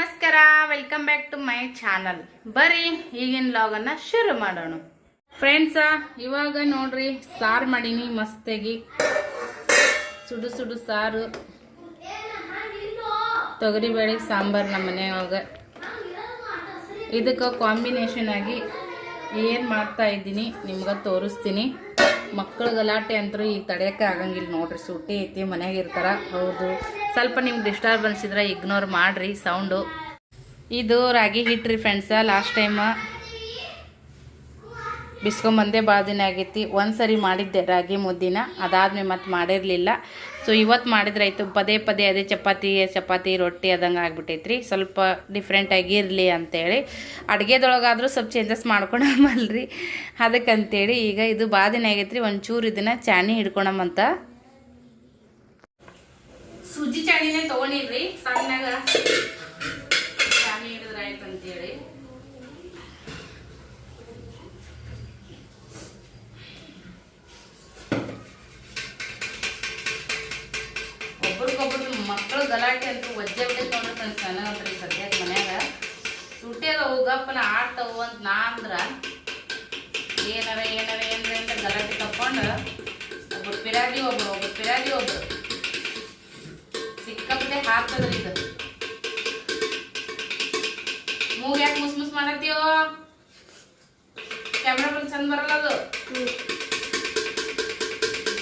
ನಮಸ್ಕಾರ welcome back to my channel ಬರ್ರಿ ಈಗಿನ ಅನ್ನ ಶುರು ಮಾಡೋಣ. ಫ್ರೆಂಡ್ಸ ಇವಾಗ ನೋಡ್ರಿ, ಸಾರು ಮಾಡೀನಿ, ಮಸ್ತಾಗಿ. ಸುಡು ಸುಡು ಸಾರು. ತೊಗರಿಬೇಳೆ ಸಾಂಬಾರು ನಮ್ಮ ಮನೆಯೊಳಗೆ. ಇದಕ್ಕೆ ಕಾಂಬಿನೇಷನ್ ಆಗಿ ಏನು ಮಾಡ್ತಾ ಇದ್ದೀನಿ, ನಿಮ್ಗೆ ತೋರಿಸ್ತೀನಿ. ಮಕ್ಕಳು ಗಲಾಟೆ ಅಂತರೂ ಈಗ ತಡೆಯೋಕ್ಕೆ ಆಗಂಗಿಲ್ಲ ನೋಡ್ರಿ ಸುಟ್ಟಿ ಐತಿ, ಮನ್ಯಾಗ ಇರ್ತಾರ. ಹೌದು. ಸ್ವಲ್ಪ ನಿಮ್ಗೆ ಡಿಸ್ಟರ್ಬೆನ್ಸ್ ಇದ್ರೆ ಇಗ್ನೋರ್ ಮಾಡಿರಿ ಸೌಂಡು ಇದು ರಾಗಿ ಹಿಟ್ರಿ ಫ್ರೆಂಡ್ಸ ಲಾಸ್ಟ್ ಟೈಮ್ ಬಿಸ್ಕೊಂಬಂದೇ ಭಾಳ ದಿನ ಆಗೈತಿ. ಒಂದು ಸರಿ ಮಾಡಿದ್ದೆ ರಾಗಿ ಮುದ್ದಿನ, ಅದಾದ್ಮೇಲೆ ಮತ್ತೆ ಮಾಡಿರಲಿಲ್ಲ. ಸೊ ಇವತ್ತು ಮಾಡಿದ್ರೆ ಆಯಿತು ಪದೇ ಪದೇ ಅದೇ ಚಪಾತಿ ಚಪಾತಿ, ರೊಟ್ಟಿ ಅದಂಗೆ ಆಗ್ಬಿಟ್ಟೈತ್ರಿ. ಸ್ವಲ್ಪ ಡಿಫ್ರೆಂಟಾಗಿ ಇರಲಿ ಅಂತೇಳಿ. ಅಡುಗೆದೊಳಗಾದರೂ ಸ್ವಲ್ಪ ಚೇಂಜಸ್ ಮಾಡ್ಕೊಳಮಲ್ರಿ. ಅದಕ್ಕಂತೇಳಿ ಈಗ ಇದು ಭಾಳ ದಿನ ಆಗೈತ್ರಿ. ಒಂಚೂರು ಇದನ್ನು ಚಾನಿ ಹಿಡ್ಕೊಳಮಂತ ಸೂಜಿ ಚಾಣಿನೇ ತಗೊಂಡಿಲ್ರಿ ಸಣ್ಣಗ ಚಾಣಿ ಹಿಡಿದ್ರೆ ಆಯ್ತು ಅಂತೇಳಿ ಒಬ್ರಿಗೊಬ್ರು ಮಕ್ಕಳು ಗಲಾಟೆ ಅಂತೂ ಒಜ್ಜೆ ಬಿಟ್ಟೈತೆ ನೋಡ್ರಿ ಫ್ರೆಂಡ್ಸ್ ನನಗಂತ್ರಿ ಸದ್ಯಕ್ಕೆ ಮನ್ಯಾಗ. ಸುಟ್ಟಿ ಅದಾವು ಗಪ್ಪನ ಆಡ್ತವು ಅಂತ ನಾ ಅಂದ್ರ ಏನಾರ ಏನಾರ ಏನಾರ ಅಂತ ಗಲಾಟೆ ತಕ್ಕೊಂಡು ಒಬ್ರು ಪಿರಾದಿ ಒಬ್ರು ಒಬ್ರು ಪಿರಾದಿ ಒಬ್ರು. ಸಿಕ್ಕಾಪಟ್ಟೆ ಹಾಕ್ತದ್ರಿ ಇದು. ಮೂಗ್ ಯಾಕೆ ಮುಸ್ ಮುಸ್ ಮಾಡತ್ತೀವೋ ಕ್ಯಾಮ್ರಾ ಬಂದು ಚಂದ ಬರಲ್ಲ ಅದು.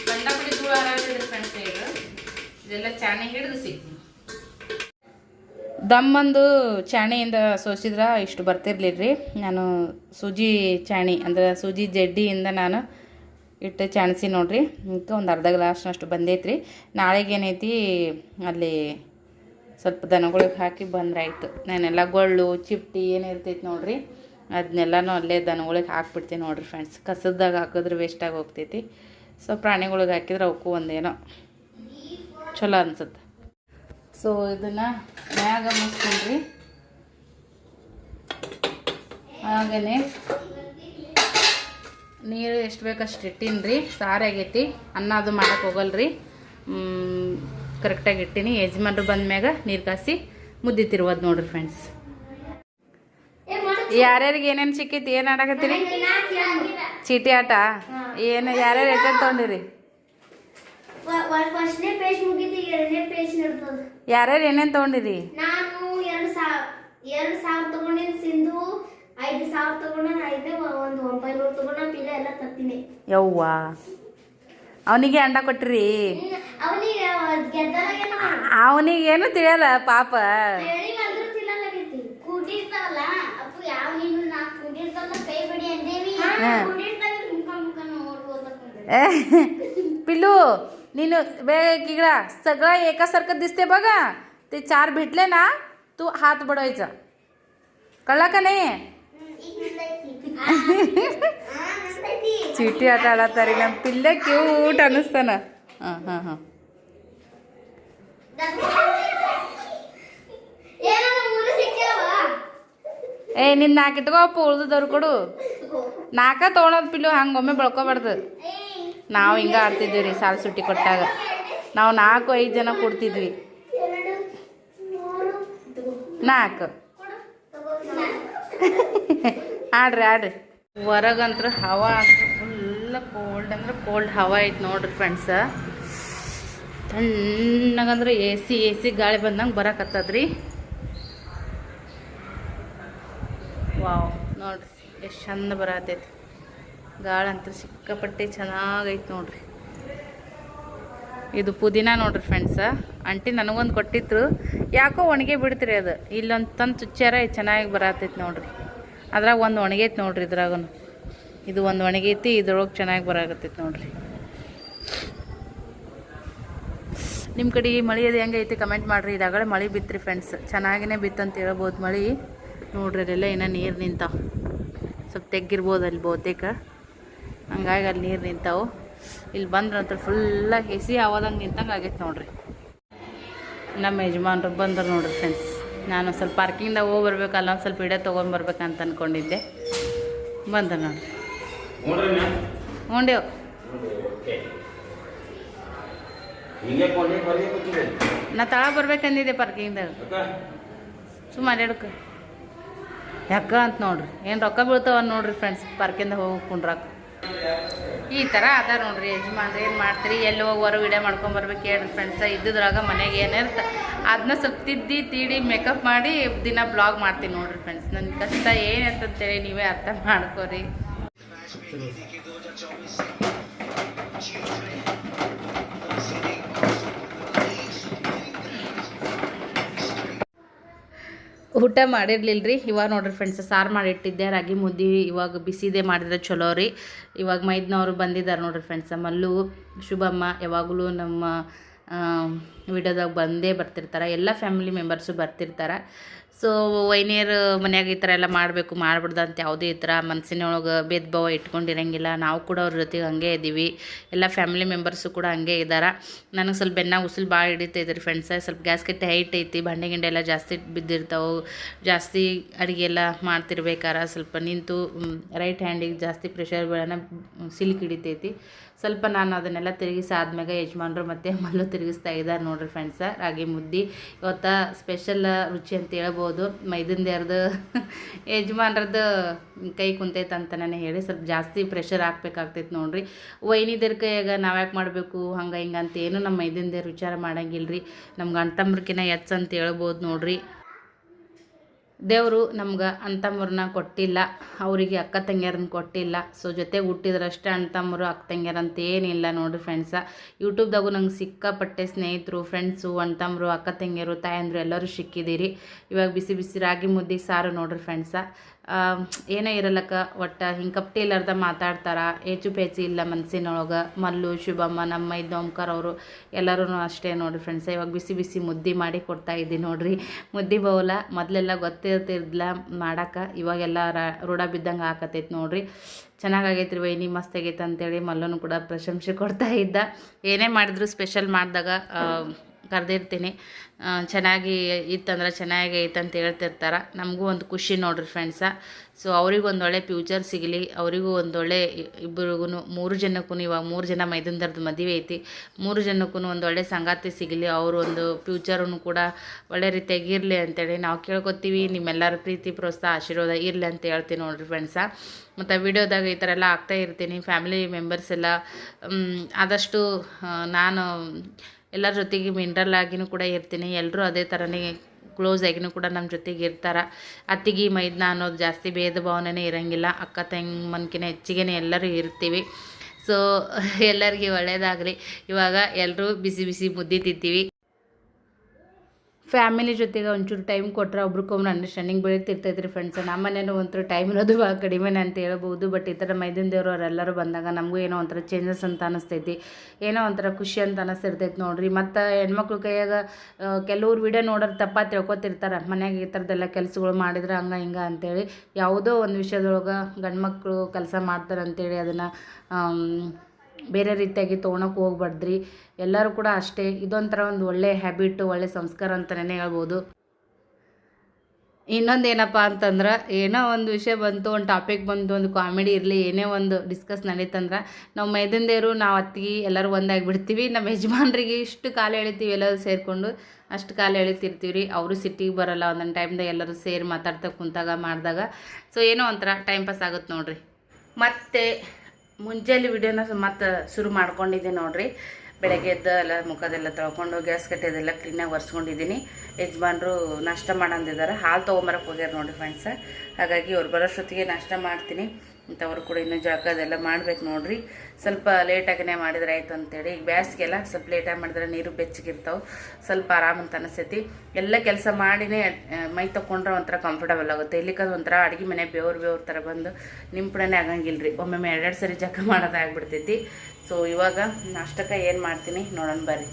ಗಂಡಪಡಿ ಧೂಳು ಹಾರಾಡ್ತಿದ್ರಿ ಫ್ರೆಂಡ್ಸ್ ಇದು. ಇದೆಲ್ಲ ಚಾಣಿ ಹಿಡಿದು ಸಿಗ್ತೀನಿ ದಮ್ಮಂದು ಚಾಣಿಯಿಂದ ಸೋಸಿದ್ರೆ ಇಷ್ಟು ಬರ್ತಿರ್ಲಿಲ್ರಿ. ನಾನು ಸೂಜಿ ಚಾಣಿ ಅಂದ್ರೆ ಸೂಜಿ ಜಡ್ಡಿಯಿಂದ ನಾನು ಇಟ್ಟು ಚಾಣಿಸಿ ನೋಡಿರಿ. ಇಂಕ ಒಂದು ಅರ್ಧ ಗ್ಲಾಸ್ನಷ್ಟು ಬಂದೈತ್ರಿ. ನಾಳೆಗೆ ಏನೈತಿ, ಅಲ್ಲಿ ಸ್ವಲ್ಪ ದನಗಳಿಗೆ ಹಾಕಿ ಬಂದ್ರಾಯ್ತು. ನಾನೆಲ್ಲ ಗೊಳ್ಳು, ಚಿಪ್ಟಿ ಏನಿರ್ತೈತಿ ನೋಡಿರಿ. ಅದನ್ನೆಲ್ಲನೂ ಅಲ್ಲೇ ದನಗಳಿಗೆ ಹಾಕ್ಬಿಡ್ತೀನಿ ನೋಡಿರಿ ಫ್ರೆಂಡ್ಸ್ ಕಸದಾಗ ಹಾಕಿದ್ರೆ ವೇಸ್ಟಾಗಿ ಹೋಗ್ತೈತಿ. ಸೊ ಪ್ರಾಣಿಗಳಿಗೆ ಹಾಕಿದ್ರೆ ಅವಕ್ಕೂ ಒಂದೇನೋ ಚಲೋ ಅನ್ಸುತ್ತೆ. ಸೊ ಇದನ್ನು ಮ್ಯಾಗ ಮುಗಿಸ್ಕೊಂಡ್ರಿ ಹಾಗೇ ನೀರು ಎಷ್ಟು ಬೇಕಷ್ಟು ಇಟ್ಟೀನಿ ರೀ. ಸಾರಿ ಆಗೈತಿ. ಅನ್ನ ಅದು ಮಾಡಕ್ಕೆ ಹೋಗಲ್ರಿ. ಕರೆಕ್ಟಾಗಿ ಇಟ್ಟೀನಿ. ಯಜಮಾನ್ರು ಬಂದ್ಮ್ಯಾಗ ನೀರು ಕಾಸಿ ಮುದ್ದೆ ನೋಡ್ರಿ ಫ್ರೆಂಡ್ಸ್ ಯಾರ್ಯಾರಿಗೆ ಏನೇನು ಸಿಕ್ಕೈತಿ, ಏನು ಆಡಕತ್ತೀರಿ? ಚೀಟಿ ಆಟ? ಏನು, ಯಾರ್ಯಾರು ಎಷ್ಟು ತೊಗೊಂಡಿರಿ? ಯಾರ್ಯಾರು ಏನೇನು ತೊಗೊಂಡಿರಿ? ಸಿಂಧು ಐದು ಸಾವಿರ ತಗೊಂಡ ಐದೇ ಒಂದು ಒಂಬೈನೂರು ತಗೊಂಡ ಪಿಲ್ಲ ಎಲ್ಲ ತತ್ತೀನಿ ಯವ್ವ ಅವನಿಗೆ ಅಂಡ ಕೊಟ್ಟಿರಿ ಅವನಿಗೆ ಗೆದ್ದಲಾಗೇನ ಅವನಿಗೇನು ತಿಳಿಯಲ್ಲ ಪಾಪ ಹೇಳಿಲ್ಲ ಅಂದ್ರೂ ತಿನ್ನಲಾಗೈತಿ ಕೂಡಿರ್ತಾವಲ್ಲ ಅಪ್ಪು ಯಾವ ನೀನು ನಾ ಕೂಡಿರ್ತಾವಲ್ಲ ಕೈ ಬಡಿ ಅಂದೇವಿ ಕೂಡಿರ್ತಾವ ಮುಖ ಮುಖ ನೋಡ್ಬೋದಕ್ಕೆ पिल्लू ನೀನು वेगळा सगळं एकासारखं दिसते बघा ते चार भेटले ना तू हात बडवायचा कळला का नाही ಚೀಟಿ ಆಟ ಆಡತ್ತಾರಿ ನಮ್ಮ ಪಿಲ್ಲೆ ಕ್ಯೂಟ್ ಅನ್ನಿಸ್ತಾನ ಹಾಂ ಹಾಂ ಹಾಂ. ಏ ನಿನ್ನ ನಾಲ್ಕು ಇಟ್ಕೋಪ್ಪ ಉಳ್ದದವ್ರು ಕೊಡು. ನಾಕ ತೊಗೊಳೋದು ಪಿಲ್ಲು ಹಂಗೆ ಒಮ್ಮೆ ಬೆಳ್ಕೊಬಾರ್ದು. ನಾವು ಹಿಂಗೆ ಆಡ್ತಿದ್ವಿ ರೀ ಸಾಲು ಸುಟ್ಟಿ ಕೊಟ್ಟಾಗ. ನಾವು ನಾಲ್ಕು, ಐದು ಜನ ಕೊಡ್ತಿದ್ವಿ. ನಾಲ್ಕು ಆಡ್ರಿ ಆಡ್ರಿ. ಹೊರಗಂತ್ರ ಹವಾ ಫುಲ್ ಕೋಲ್ಡ್ ಅಂದ್ರೆ ಕೋಲ್ಡ್ ಹವಾ ಐತೆ ನೋಡ್ರಿ ಫ್ರೆಂಡ್ಸ ತಣ್ಣಗಂದ್ರೆ ಎ ಸಿ ಎ ಸಿ ಗಾಳಿ ಬಂದಂಗೆ ಬರಕತ್ತದ್ರಿ. ವಾವ್, ನೋಡ್ರಿ, ಎಷ್ಟು ಚಂದ ಬರತೈತಿ. ಗಾಳಿ ಅಂತೂ ಸಿಕ್ಕಾಪಟ್ಟೆ ಚೆನ್ನಾಗೈತೆ ನೋಡ್ರಿ. ಇದು ಪುದೀನ ನೋಡ್ರಿ ಫ್ರೆಂಡ್ಸ ಆಂಟಿ ನನಗೊಂದು ಕೊಟ್ಟಿದ್ರು. ಯಾಕೋ ಒಣಗೆ ಬಿಡ್ತೀರಿ ಅದು. ಇಲ್ಲೊಂದು ತಂದು ಚುಚ್ಚಾರ ಚೆನ್ನಾಗಿ ಬರತೈತಿ ನೋಡ್ರಿ. ಅದ್ರಾಗ ಒಂದು ಒಣಗೈತಿ ನೋಡ್ರಿ ಇದ್ರಾಗೂ ಇದು ಒಂದು ಒಣಗೈತಿ, ಇದ್ರೊಳಗೆ ಚೆನ್ನಾಗಿ ಬರಾಕತ್ತೈತಿ ನೋಡ್ರಿ. ನಿಮ್ಮ ಕಡೆ ಮಳೆ ಅದು ಹೆಂಗೈತಿ ಕಮೆಂಟ್ ಮಾಡಿರಿ. ಇದಾಗಲೇ ಮಳೆ ಬಿತ್ತರಿ ಫ್ರೆಂಡ್ಸ್ ಚೆನ್ನಾಗಿನೇ ಬಿತ್ತಂತ ಹೇಳ್ಬೋದು ಮಳೆ. ನೋಡ್ರಿ ಅಲ್ಲೆಲ್ಲ ಇನ್ನೂ ನೀರು ನಿಂತಾವೆ. ಸ್ವಲ್ಪ ತೆಗ್ಗಿರ್ಬೋದು ಅಲ್ಲಿ ಬಹುತೇಕ. ಹಂಗಾಗಿ ಅಲ್ಲಿ ನೀರು ನಿಂತಾವು. ಇಲ್ಲಿ ಬಂದ್ರಂತ ಫುಲ್ಲಾಗಿ ಎಸಿ ಆವಾದಂಗೆ ನಿಂತಂಗೆ ಆಗೈತೆ ನೋಡ್ರಿ. ನಮ್ಮ ಯಜಮಾನ್ರು ಬಂದರು ನೋಡ್ರಿ ಫ್ರೆಂಡ್ಸ್ ನಾನು ಸ್ವಲ್ಪ ಪಾರ್ಕಿಂಗ್ದಾಗ ಹೋಗಿ ಬರ್ಬೇಕು ಅಲ್ಲೊಂದು ಸ್ವಲ್ಪ ವಿಡಿಯೋ ತೊಗೊಂಬರ್ಬೇಕಂತ ಅಂದ್ಕೊಂಡಿದ್ದೆ ಬಂದ ನೋಡ್ರಿ ಉಂಡೇವು ನಾ ತಳ ಬರ್ಬೇಕಂದಿದ್ದೆ ಪಾರ್ಕಿಂಗ್ದಾಗ ಅಕ್ಕ ಸುಮ್ಮ ಅಡ್ಯಾಡಕ. ಯಾಕ ಅಂತ ನೋಡ್ರಿ. ಏನು ರೊಕ್ಕ ಬೀಳ್ತಾವ ನೋಡ್ರಿ ಫ್ರೆಂಡ್ಸ್ ಪಾರ್ಕಿಂದ ಹೋಗಿ ಕುಂಡ್ರಾಕ. ಈ ಥರ ಅದ ನೋಡ್ರಿ ಯಜಮಾನ್ರಿ, ಏನು ಮಾಡ್ತೀರಿ? ಎಲ್ಲಿ ಹೋಗಿ ಹೊರ ವಿಡಿಯೋ ಮಾಡ್ಕೊಂಬರ್ಬೇಕು ಹೇಳ್ರಿ ಫ್ರೆಂಡ್ಸ ಇದ್ದಿದ್ರಾಗ ಮನೆಗೆ ಏನಿರ್ತ ಅದನ್ನ ಸ್ವಲ್ಪ ತಿದ್ದಿ, ತೀಡಿ ಮೇಕಪ್ ಮಾಡಿ ದಿನ ಬ್ಲಾಗ್ ಮಾಡ್ತೀನಿ ನೋಡ್ರಿ ಫ್ರೆಂಡ್ಸ್ ನನ್ನ ಕಷ್ಟ ಏನಂತಂತೇಳಿ ನೀವೇ ಅರ್ಥ ಮಾಡ್ಕೋರಿ. ಊಟ ಮಾಡಿರ್ಲಿಲ್ಲ ರೀ ಇವಾಗ ನೋಡ್ರಿ ಫ್ರೆಂಡ್ಸ್ ಸಾರು ಮಾಡಿಟ್ಟಿದ್ದೆ, ರಾಗಿ ಮುದ್ದೆ ಇವಾಗ ಬಿಸಿದೆ ಮಾಡಿದ್ರೆ ಚಲೋ ರೀ. ಇವಾಗ ಮೈದ್ನವರು ಬಂದಿದ್ದಾರೆ ನೋಡ್ರಿ ಫ್ರೆಂಡ್ಸ್ ಮಲ್ಲು, ಶುಭಮ್ಮ ಯಾವಾಗಲೂ ನಮ್ಮ ವಿಡಿಯೋದಾಗ ಬಂದೇ ಬರ್ತಿರ್ತಾರೆ. ಎಲ್ಲ ಫ್ಯಾಮಿಲಿ ಮೆಂಬರ್ಸು ಬರ್ತಿರ್ತಾರೆ. ಸೊ ವೈನಿಯರ್ ಮನ್ಯಾಗ ಈ ಥರ ಎಲ್ಲ ಮಾಡಬೇಕು, ಮಾಡ್ಬಿಡ್ದು ಅಂತ ಯಾವುದೇ ಈ ಥರ ಮನಸ್ಸಿನೊಳಗೆ ಭೇದ ಭಾವ ಇಟ್ಕೊಂಡಿರಂಗಿಲ್ಲ. ನಾವು ಕೂಡ ಅವ್ರ ಜೊತೆಗೆ ಹಂಗೆ ಇದ್ದೀವಿ. ಎಲ್ಲ ಫ್ಯಾಮಿಲಿ ಮೆಂಬರ್ಸು ಕೂಡ ಹಂಗೆ ಇದ್ದಾರೆ ನನಗೆ ಸ್ವಲ್ಪ ಬೆನ್ನ ಉಸಿಲು ಭಾಳ ಹಿಡಿತೈತೆ ರೀ ಫ್ರೆಂಡ್ಸ. ಸ್ವಲ್ಪ ಗ್ಯಾಸ್ ಕಟ್ಟಿ ಹೈಟ್ ಐತಿ, ಬಂಡೆ ಗಿಂಡೆ ಎಲ್ಲ ಜಾಸ್ತಿ ಬಿದ್ದಿರ್ತಾವೆ. ಜಾಸ್ತಿ ಅಡುಗೆ ಎಲ್ಲ ಮಾಡ್ತಿರ್ಬೇಕಾರೆ. ಸ್ವಲ್ಪ ನಿಂತು ರೈಟ್ ಹ್ಯಾಂಡಿಗೆ ಜಾಸ್ತಿ ಪ್ರೆಷರ್ ಸಿಲ್ಕ್ ಹಿಡಿತೈತಿ. ಸ್ವಲ್ಪ ನಾನು ಅದನ್ನೆಲ್ಲ ತಿರುಗಿಸಿ ಆದ್ಮ್ಯಾಗ ಯಜಮಾನ್ರು ಮತ್ತು ಮಲ್ಲು ತಿರುಗಿಸ್ತಾ ಇದ್ದಾರೆ ನೋಡ್ರಿ ಫ್ರೆಂಡ್ಸ ರಾಗಿ ಮುದ್ದೆ, ಇವತ್ತು ಸ್ಪೆಷಲ್ ರುಚಿ ಅಂತ ಹೇಳ್ಬೋದು. ಮೈದಂದ್ಯಾರ್ದು ಯಜಮಾನ್ರದ್ದು ಕೈ ಕುಂತೈತೆ ನಾನು ಹೇಳಿ ಸ್ವಲ್ಪ ಜಾಸ್ತಿ ಪ್ರೆಷರ್ ಹಾಕ್ಬೇಕಾಗ್ತೈತೆ ನೋಡ್ರಿ. ವೈನಿದರ ಕೈಯಾಗ ನಾವ್ಯಾಕೆ ಮಾಡಬೇಕು? ಹಂಗೆ ಹಿಂಗೆ ಅಂತ ಏನು ನಮ್ಮ ಮೈದಂದ್ಯಾರು ವಿಚಾರ ಮಾಡಂಗಿಲ್ಲ ರೀ ನಮ್ಗೆ ಅಣ್ತಂಬ್ರಕಿನ ಎಚ್ ಅಂತ ಹೇಳ್ಬೋದು ನೋಡ್ರಿ. ದೇವರು ನಮ್ಗೆ ಅಣ್ತಮ್ಮರನ್ನ ಕೊಟ್ಟಿಲ್ಲ, ಅವರಿಗೆ ಅಕ್ಕ ತಂಗಿಯರನ್ನ ಕೊಟ್ಟಿಲ್ಲ. ಸೊ ಜೊತೆಗೆ ಹುಟ್ಟಿದ್ರಷ್ಟೇ ಅಣ್ತಮ್ಮರು ಅಕ್ಕ ತಂಗಿಯರು ನೋಡಿ ಏನಿಲ್ಲ ನೋಡಿರಿ ಫ್ರೆಂಡ್ಸ ಯೂಟ್ಯೂಬ್ದಾಗೂ ನಂಗೆ ಸಿಕ್ಕಾಪಟ್ಟೆ ಸ್ನೇಹಿತರು ಫ್ರೆಂಡ್ಸು ಅಣ್ತಮ್ಮರು ಅಕ್ಕ ತಂಗಿಯರು, ತಾಯಂದರು ಎಲ್ಲರೂ ಸಿಕ್ಕಿದ್ದೀರಿ ಇವಾಗ ಬಿಸಿ ಬಿಸಿ ರಾಗಿ ಮುದ್ದೆ ಸಾರು ನೋಡ್ರಿ ಫ್ರೆಂಡ್ಸ ಏನೋ ಇರಲಕ್ಕ, ಒಟ್ಟು ಹಿಂಗೆ ಕಪ್ಟಿ ಇಲ್ಲಾರ್ದ ಮಾತಾಡ್ತಾರ ಏಚು ಪೇಚಿ ಇಲ್ಲ ಮನಸ್ಸಿನೊಳಗೆ ಮಲ್ಲು, ಶುಭಮ್ಮ, ನಮ್ಮ ಇದ್ದ ಓಂಕಾರ ಅವರು ಎಲ್ಲರೂ ಅಷ್ಟೇ ನೋಡ್ರಿ ಫ್ರೆಂಡ್ಸ್ ಇವಾಗ ಬಿಸಿ ಬಿಸಿ ಮುದ್ದೆ ಮಾಡಿ ಕೊಡ್ತಾ ಇದ್ದೀನಿ ನೋಡಿರಿ. ಮುದ್ದೆ ಬೌಲ ಮೊದಲೆಲ್ಲ ಗೊತ್ತಿರ್ತಿರ್ಲ ಮಾಡಕ್ಕೆ ಇವಾಗೆಲ್ಲ ರೂಢ ಬಿದ್ದಂಗೆ ಹಾಕತೈತೆ ನೋಡಿರಿ. ಚೆನ್ನಾಗಾಗೈತ್ರಿ ವೈನಿ ಮಸ್ತ್ ಆಗೈತೆ ಅಂತೇಳಿ ಮಲ್ಲನು ಕೂಡ ಪ್ರಶಂಸೆ ಕೊಡ್ತಾ ಇದ್ದ. ಏನೇ ಮಾಡಿದ್ರು ಸ್ಪೆಷಲ್ ಮಾಡಿದಾಗ ಕರೆದಿರ್ತೀನಿ. ಚೆನ್ನಾಗಿ ಇತ್ತಂದ್ರೆ ಚೆನ್ನಾಗೇ ಅಂತ ಹೇಳ್ತಿರ್ತಾರೆ. ನಮಗೂ ಒಂದು ಖುಷಿ ನೋಡ್ರಿ ಫ್ರೆಂಡ್ಸ ಸೊ ಅವ್ರಿಗೂ ಒಂದು ಒಳ್ಳೆ ಫ್ಯೂಚರ್ ಸಿಗಲಿ. ಅವರಿಗೂ ಒಂದೊಳ್ಳೆ ಇಬ್ಬರಿಗೂ ಮೂರು ಜನಕ್ಕೂ ಇವಾಗ ಮೂರು ಜನ ಮೈದಂದರ್ದು ಮದುವೆ ಐತಿ. ಮೂರು ಜನಕ್ಕೂ ಒಂದು ಸಂಗಾತಿ ಸಿಗಲಿ. ಅವರು ಒಂದು ಫ್ಯೂಚರನ್ನು ಕೂಡ ಒಳ್ಳೆ ರೀತಿಯಾಗಿ ಇರಲಿ ಅಂತೇಳಿ ನಾವು ಕೇಳ್ಕೊತೀವಿ. ನಿಮ್ಮೆಲ್ಲರ ಪ್ರೀತಿ, ಪ್ರೋತ್ಸಾಹ, ಆಶೀರ್ವಾದ ಇರಲಿ ಅಂತ ಹೇಳ್ತೀನಿ ನೋಡ್ರಿ ಫ್ರೆಂಡ್ಸ ಮತ್ತು ವಿಡಿಯೋದಾಗ ಈ ಥರ ಎಲ್ಲ ಆಗ್ತಾ ಇರ್ತೀನಿ. ಫ್ಯಾಮಿಲಿ ಮೆಂಬರ್ಸ್ ಎಲ್ಲ ಆದಷ್ಟು ನಾನು ಎಲ್ಲರ ಜೊತೆಗೆ ಮಿಂಡ್ರಲ್ ಆಗಿನೂ ಕೂಡ ಇರ್ತೀನಿ. ಎಲ್ಲರೂ ಅದೇ ಥರನೇ ಕ್ಲೋಸ್ ಆಗಿನೂ ಕೂಡ ನಮ್ಮ ಜೊತೆಗೆ ಇರ್ತಾರೆ. ಅತ್ತಿಗೆ, ಮೈದ್ನ ಅನ್ನೋದು ಜಾಸ್ತಿ ಭೇದ ಭಾವನೆ ಇರೋಂಗಿಲ್ಲ. ಅಕ್ಕ ತಂಗಮ್ಮನ್ಕಿನ ಹೆಚ್ಚಿಗೆ ಎಲ್ಲರೂ ಇರ್ತೀವಿ. ಸೊ ಎಲ್ಲರಿಗೆ ಒಳ್ಳೆಯದಾಗಲಿ ಇವಾಗ ಎಲ್ಲರೂ ಬಿಸಿ ಬಿಸಿ ಮುದ್ದೆ ತಿಂತೀವಿ. ಫ್ಯಾಮಿಲಿ ಜೊತೆಗೆ ಒಂಚೂರು ಟೈಮ್ ಕೊಟ್ಟರೆ ಒಬ್ರಿಗೊಬ್ರು ಅಂಡರ್ಸ್ಟ್ಯಾಂಡಿಂಗ್ ಬೆಳೀತಿರ್ತೈತ್ರಿ ಫ್ರೆಂಡ್ಸ್ ನಮ್ಮ ಮನೇನು ಒಂಥರ ಟೈಮ್ ಇರೋದು ಭಾಳ ಕಡಿಮೆನೇ ಅಂತ ಹೇಳ್ಬೋದು ಬಟ್ ಈ ಥರ ಮೈದಿನ ಅವರೆಲ್ಲರೂ ಬಂದಾಗ ನಮಗೂ ಏನೋ ಒಂಥರ ಚೇಂಜಸ್ ಅಂತ ಅನಿಸ್ತೈತಿ. ಏನೋ ಒಂಥರ ಖುಷಿ ಅಂತ ಅನಿಸ್ತಿರ್ತೈತಿ ನೋಡ್ರಿ. ಮತ್ತು ಹೆಣ್ಮಕ್ಳು ಕೈಯಾಗ ಕೆಲವ್ರು ವಿಡಿಯೋ ನೋಡೋರು ತಪ್ಪ ತಿಳ್ಕೊತಿರ್ತಾರೆ. ಮನೆಯಾಗ ಈ ಥರದ್ದೆಲ್ಲ ಕೆಲಸಗಳು ಮಾಡಿದ್ರೆ ಹಂಗೆ ಹಿಂಗೆ ಅಂತೇಳಿ ಯಾವುದೋ ಒಂದು ವಿಷಯದೊಳಗೆ ಗಂಡು ಮಕ್ಕಳು ಕೆಲಸ ಮಾಡ್ತಾರೆ ಅಂತೇಳಿ ಅದನ್ನು ಬೇರೆ ರೀತಿಯಾಗಿ ತೊಗೊಳಕ್ಕೆ ಹೋಗ್ಬಾರ್ದ್ರಿ. ಎಲ್ಲರೂ ಕೂಡ ಅಷ್ಟೇ, ಇದೊಂಥರ ಒಂದು ಒಳ್ಳೆ ಹ್ಯಾಬಿಟ್ ಒಳ್ಳೆ ಸಂಸ್ಕಾರ ಅಂತಲೇ ಹೇಳ್ಬೋದು. ಇನ್ನೊಂದು ಏನಪ್ಪ ಅಂತಂದ್ರೆ, ಏನೋ ಒಂದು ವಿಷಯ ಬಂತು, ಒಂದು ಟಾಪಿಕ್ ಬಂತು, ಒಂದು ಕಾಮಿಡಿ ಇರಲಿ, ಏನೇ ಒಂದು ಡಿಸ್ಕಸ್ ನಡೀತಂದ್ರೆ, ನಾವು ಮೈದಂದೇರು ನಾವು ಅತ್ತಿಗೆ ಎಲ್ಲರೂ ಒಂದಾಗಿ ಬಿಡ್ತೀವಿ ನಮ್ಮ ಯಜಮಾನ್ರಿಗೆ ಇಷ್ಟು ಕಾಲ ಎಳಿತೀವಿ ಎಲ್ಲರೂ ಸೇರಿಕೊಂಡು, ಅಷ್ಟು ಕಾಲ ಎಳಿತಿರ್ತೀವಿ ರೀ ಅವರು ಸಿಟಿಗೆ ಬರೋಲ್ಲ, ಒಂದೊಂದು ಟೈಮ್ದಾಗ ಎಲ್ಲರೂ ಸೇರಿ ಮಾತಾಡ್ತಾ ಕುಂತಾಗ, ಮಾಡಿದಾಗ. ಸೊ ಏನೋ ಒಂಥರ ಟೈಮ್ ಪಾಸ್ ಆಗುತ್ತೆ ನೋಡಿರಿ. ಮತ್ತು ಮುಂಜಾನೆ ವಿಡಿಯೋನ ಮತ್ತೆ ಶುರು ಮಾಡ್ಕೊಂಡಿದ್ದೆ ನೋಡ್ರಿ. ಬೆಳಗ್ಗೆ ಎದ್ದು ಎಲ್ಲ ಮುಖದೆಲ್ಲ ತೊಳ್ಕೊಂಡು, ಗ್ಯಾಸ್ ಕಟ್ಟೆದೆಲ್ಲ ಕ್ಲೀನಾಗಿ ಒರೆಸ್ಕೊಂಡಿದ್ದೀನಿ ಯಜಮಾನ್ರು ನಾಷ್ಟ ಮಾಡಂದಿದ್ದಾರೆ ಹಾಲು ತೊಗೊಂಬರಕ್ಕೆ ಹೋಗ್ಯಾರ ನೋಡಿ ಫ್ರೆಂಡ್ಸ ಹಾಗಾಗಿ ಅವ್ರು ಬರೋಷ್ಟೊತ್ತಿಗೆ ನಾಷ್ಟ ಮಾಡ್ತೀನಿ. ಅವರು ಕೂಡ ಇನ್ನೂ ಜಳಕ ಅದೆಲ್ಲ ಮಾಡ್ಬೇಕು ನೋಡ್ರಿ. ಸ್ವಲ್ಪ ಲೇಟಾಗಿನೇ ಮಾಡಿದ್ರೆ ಆಯ್ತು ಅಂತೇಳಿ. ಈಗ ಬ್ಯಾಸ್ಗೆಲ್ಲ ಸ್ವಲ್ಪ ಲೇಟಾಗಿ ಮಾಡಿದ್ರೆ ನೀರು ಬೆಚ್ಚಗಿರ್ತಾವೆ. ಸ್ವಲ್ಪ ಆರಾಮ ಅಂತ ಅನಿಸ್ತೈತಿ ಎಲ್ಲ ಕೆಲಸ ಮಾಡಿನೇ ಮೈ ತಗೊಂಡ್ರೆ ಒಂಥರ ಕಂಫರ್ಟಬಲ್ ಆಗುತ್ತೆ. ಇಲ್ಲಿಕಂದ್ರೆ ಒಂಥರ ಅಡುಗೆ ಮನೆ ಬೇವ್ರು ಬೇವ್ರ ಥರ ಬಂದು ನಿಂಪುಣನೇ ಆಗಂಗಿಲ್ಲ ರೀ ಒಮ್ಮೊಮ್ಮೆ ಎರಡೆರಡು ಸರಿ ಜಕ ಮಾಡೋದಾಗ್ಬಿಡ್ತೈತಿ ಸೊ ಇವಾಗ ನಾಷ್ಟಕ್ಕೆ ಏನು ಮಾಡ್ತೀನಿ ನೋಡೋಣ ಬರ್ರಿ.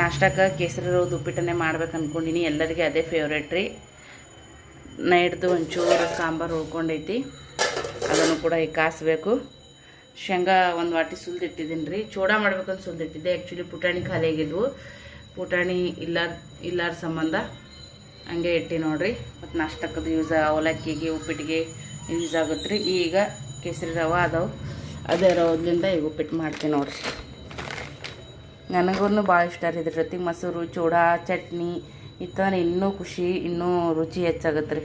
ನಾಷ್ಟಕ್ಕೆ ಕೇಸರಿ ರೋದು ಉಪ್ಪಿಟ್ಟನ್ನೇ ಮಾಡ್ಬೇಕು ಅಂದ್ಕೊಂಡಿನಿ ಎಲ್ಲರಿಗೆ ಅದೇ ಫೇವ್ರೇಟ್ ರೀ. ನೈಟ್ದು ಒಂಚೂರು ಸಾಂಬಾರು ಉಳ್ಕೊಂಡೈತಿ. ಕೂಡ ಈಗ ಕಾಸಬೇಕು. ಶೇಂಗಾ ಒಂದು ವಾಟಿ ಸುಲ್ದಿಟ್ಟಿದ್ದೀನಿ ರೀ. ಚೂಡ ಮಾಡ್ಬೇಕಂತ ಸುಲ್ದಿಟ್ಟಿದ್ದೆ. ಆ್ಯಕ್ಚುಲಿ ಪುಟಾಣಿ ಖಾಲಿ ಆಗಿದ್ವು. ಪುಟಾಣಿ ಇಲ್ಲ ಇಲ್ಲಾರ ಸಂಬಂಧ ಹಂಗೆ ಇಟ್ಟಿ ನೋಡ್ರಿ. ಮತ್ತು ನಾಷ್ಟಕ್ಕದು ಯೂಸ್ ಅವಲಕ್ಕಿಗೆ ಉಪ್ಪಿಟ್ಟಿಗೆ ಯೂಸ್ ಆಗುತ್ತೆ ರೀ. ಈಗ ಕೇಸರಿ ರವೆ ಅದಾವೆ. ಅದೇ ರವದಿಂದ ಈಗ ಉಪ್ಪಿಟ್ಟು ಮಾಡ್ತೀನಿ ನೋಡ್ರಿ. ನನಗೂ ಭಾಳ ಇಷ್ಟ ರೀ ಇದ್ರ ಜೊತೆಗೆ ಮೊಸರು, ಚೂಡ, ಚಟ್ನಿ ಇತ್ತಂದ್ರೆ ಇನ್ನೂ ಖುಷಿ, ಇನ್ನೂ ರುಚಿ ಹೆಚ್ಚಾಗತ್ತೆ ರೀ.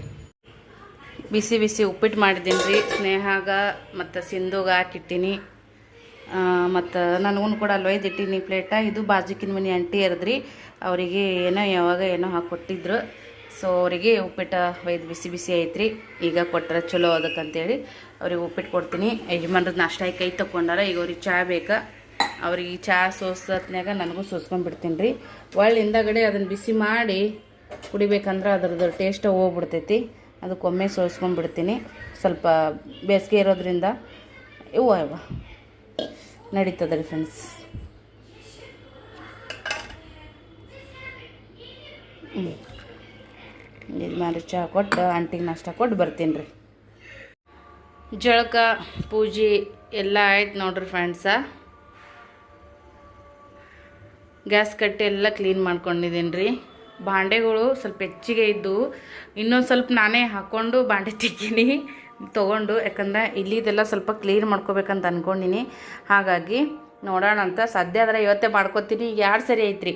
ಬಿಸಿ ಬಿಸಿ ಉಪ್ಪಿಟ್ಟು ಮಾಡಿದ್ದೀನಿ ರೀ. ಸ್ನೇಹಾಗ ಮತ್ತು ಸಿಂಧುಗ ಹಾಕಿಟ್ಟಿನಿ. ಮತ್ತು ನನಗೂ ಕೂಡ ಅಲ್ಲಿ ಒಯ್ದಿಟ್ಟಿನಿ ಪ್ಲೇಟ. ಇದು ಬಾಜುಕಿನ ಮನೆ ಅಂಟಿ ಇರದ್ರಿ ಅವರಿಗೆ ಏನೋ ಯಾವಾಗ ಏನೋ ಹಾಕ್ಕೊಟ್ಟಿದ್ರು ಸೊ ಅವರಿಗೆ ಉಪ್ಪಿಟ್ಟು ಒಯ್ದು ಬಿಸಿ ಬಿಸಿ ಐತ್ರಿ. ಈಗ ಕೊಟ್ಟರೆ ಚಲೋ ಅದಕ್ಕಂತೇಳಿ ಅವ್ರಿಗೆ ಉಪ್ಪಿಟ್ಟು ಕೊಡ್ತೀನಿ. ಯಜಮಾನ್ರದ್ದು ನಾಷ್ಟ ಕೈ ತೊಗೊಂಡಾರ ಈಗ ಅವ್ರಿಗೆ ಚಹಾ ಬೇಕಾ. ಅವ್ರಿಗೆ ಚಹಾ ಸೋಸತ್ನಾಗ ನನಗೂ ಸೋಸ್ಕೊಂಡ್ಬಿಡ್ತೀನಿ ರೀ. ಒಳ್ಳೆ ಹಿಂದಗಡೆ ಅದನ್ನು ಬಿಸಿ ಮಾಡಿ ಕುಡಿಬೇಕಂದ್ರೆ ಅದ್ರದ್ದು ಟೇಸ್ಟ್ ಹೋಗ್ಬಿಡ್ತೈತಿ. ಅದಕ್ಕೊಮ್ಮೆ ಸೋಸ್ಕೊಂಡ್ಬಿಡ್ತೀನಿ. ಸ್ವಲ್ಪ ಬೇಸಿಗೆ ಇರೋದ್ರಿಂದ ಇವು ಇವ ನಡೀತದೆ ರೀ ಫ್ರೆಂಡ್ಸ್ ಇದು ಮಾಡಿ ಚಹಾ ಕೊಟ್ಟು ಆಂಟಿಗೆ ನಾಷ್ಟ ಕೊಟ್ಟು ಬರ್ತೀನಿ ರೀ. ಜಳಕ, ಪೂಜೆ ಎಲ್ಲ ಆಯ್ತು ನೋಡ್ರಿ ಫ್ರೆಂಡ್ಸ ಗ್ಯಾಸ್ ಕಟ್ಟೆ ಎಲ್ಲ ಕ್ಲೀನ್ ಮಾಡ್ಕೊಂಡಿದ್ದೀನಿ ರೀ. ಬಾಂಡೆಗಳು ಸ್ವಲ್ಪ ಹೆಚ್ಚಿಗೆ ಇದ್ದು ಇನ್ನೊಂದು ಸ್ವಲ್ಪ ನಾನೇ ಹಾಕ್ಕೊಂಡು ಬಾಂಡೆ ತಿಕ್ಕೀನಿ, ತೊಗೊಂಡು. ಯಾಕಂದ್ರೆ ಇಲ್ಲಿದೆಲ್ಲ ಸ್ವಲ್ಪ ಕ್ಲೀನ್ ಮಾಡ್ಕೋಬೇಕಂತ ಅಂದ್ಕೊಂಡಿನಿ ಹಾಗಾಗಿ ನೋಡೋಣ ಅಂತ. ಸದ್ಯ ಆದರೆ ಇವತ್ತೇ ಮಾಡ್ಕೊತೀನಿ. ಎರಡು ಸರಿ ಐತ್ರಿ?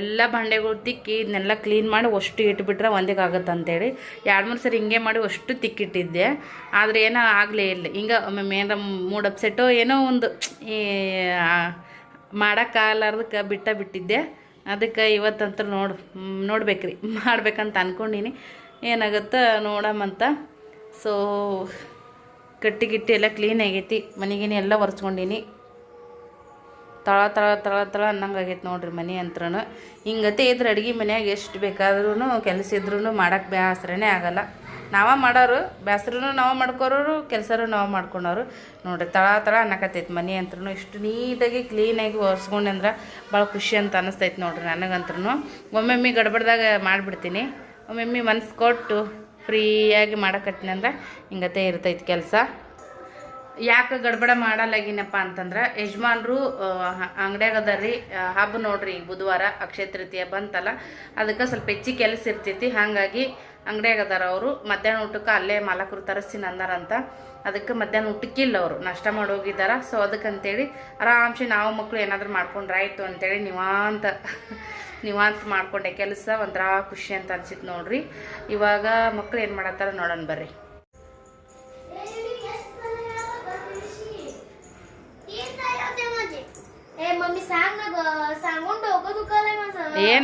ಎಲ್ಲ ಬಾಂಡೆಗಳು ತಿಕ್ಕಿ ಇದನ್ನೆಲ್ಲ ಕ್ಲೀನ್ ಮಾಡಿ ಅಷ್ಟು ಇಟ್ಬಿಟ್ರೆ ಒಂದಿಗೆ ಆಗುತ್ತೆ ಅಂತೇಳಿ ಎರಡು ಮೂರು ಸರಿ ಹಿಂಗೆ ಮಾಡಿ ಅಷ್ಟು ತಿಕ್ಕಿಟ್ಟಿದ್ದೆ. ಆದರೆ ಏನೋ ಆಗಲೇ ಇಲ್ಲ. ಹಿಂಗೆ ಒಮ್ಮೊಮ್ಮೆ ಮೇನ ಮೂಡ್ ಅಪ್ಸೆಟ್ಟು ಏನೋ ಒಂದು ಮಾಡೋಕ್ಕಾಗಲಾರ್ದಕ್ಕೆ ಬಿಟ್ಟ ಬಿಟ್ಟಿದ್ದೆ. ಅದಕ್ಕೆ ಇವತ್ತಂತೂ ನೋಡ್, ನೋಡ್ಬೇಕ್ರಿ. ಮಾಡ್ಬೇಕಂತ ಅಂದ್ಕೊಂಡೀನಿ ಏನಾಗುತ್ತೆ ನೋಡಮಂತ ಸೊ ಕಟ್ಟಿ ಗಿಟ್ಟಿ ಎಲ್ಲ ಕ್ಲೀನ್ ಆಗೈತಿ. ಮನೆಗಿನಿ ಎಲ್ಲ ಒರೆಸ್ಕೊಂಡೀನಿ. ತಳ ತಳ ತಳ ತಳ ಅನ್ನಂಗೆ ಆಗೈತೆ ನೋಡ್ರಿ ಮನೆ ಅಂತ್ರೂ ಹಿಂಗತೆ ಇದ್ರೆ ಅಡುಗೆ ಮನ್ಯಾಗ ಎಷ್ಟು ಬೇಕಾದ್ರೂ ಕೆಲಸ ಇದ್ರೂ ಮಾಡೋಕ್ಕೆ ಬೇಸರನೇ ಆಗಲ್ಲ. ನಾವ ಮಾಡೋರು ಬೇಸರೂ ನಾವು ಮಾಡ್ಕೊರೋರು, ಕೆಲಸರು ನಾವು ಮಾಡ್ಕೊಳೋರು ನೋಡ್ರಿ, ತಳ ತಳ ಅನ್ನಕತ್ತೈತೆ ಮನೆ ಅಂತ್ರೂ ಇಷ್ಟು ನೀಟಾಗಿ ಕ್ಲೀನಾಗಿ ಒರೆಸ್ಕೊಂಡೆ ಅಂದ್ರೆ ಭಾಳ ಖುಷಿ ಅಂತ ಅನಿಸ್ತೈತೆ ನೋಡ್ರಿ ನನಗಂತ್ರೂ ಒಮ್ಮೊಮ್ಮೆ ಗಡ್ಬಡ್ದಾಗ ಮಾಡಿಬಿಡ್ತೀನಿ. ಒಮ್ಮೊಮ್ಮೆ ಮನ್ಸು ಕೊಟ್ಟು ಫ್ರೀಯಾಗಿ ಮಾಡಕತ್ತೀನಿ ಅಂದ್ರೆ ಹಿಂಗತೆ ಇರ್ತೈತೆ ಕೆಲಸ. ಯಾಕೆ ಗಡ್ಬಡ ಮಾಡಲಾಗಿನಪ್ಪ ಅಂತಂದ್ರೆ ಯಜಮಾನ್ರು ಅಂಗಡಿಯಾಗ ಅದಾರ್ರಿ ಹಬ್ಬ ನೋಡ್ರಿ, ಬುಧವಾರ ಅಕ್ಷಯ ತೃತೀಯ ಬಂತಲ್ಲ, ಅದಕ್ಕೆ ಸ್ವಲ್ಪ ಹೆಚ್ಚಿಗೆ ಕೆಲಸ ಇರ್ತೈತಿ. ಹಾಗಾಗಿ ಅಂಗಡ್ಯಾಗ ಅದಾರ ಅವರು. ಮಧ್ಯಾಹ್ನ ಊಟಕ್ಕೆ ಅಲ್ಲೇ ಮಾಲಕರು ತರಿಸ್ತೀನಿ ಅಂದಾರಂತ ಅದಕ್ಕೆ ಮಧ್ಯಾಹ್ನ ಊಟಕ್ಕಿಲ್ಲ ಅವರು. ನಷ್ಟ ಮಾಡಿ ಹೋಗಿದ್ದಾರ. ಸೊ ಅದಕ್ಕಂತೇಳಿ ಆರಾಮ್ಸೆ ನಾವು ಮಕ್ಕಳು ಏನಾದರೂ ಮಾಡ್ಕೊಂಡ್ರೆ ಆಯಿತು ಅಂತೇಳಿ ನಿವಾಂತ ನಿವಾಂತ ಮಾಡ್ಕೊಂಡೆ ಕೆಲಸ. ಒಂಥರ ಖುಷಿ ಅಂತ ಅನ್ಸಿತ್ತು ನೋಡ್ರಿ. ಇವಾಗ ಮಕ್ಕಳು ಏನು ಮಾಡತ್ತಾರ ನೋಡೋಣ ಬರ್ರಿ. ए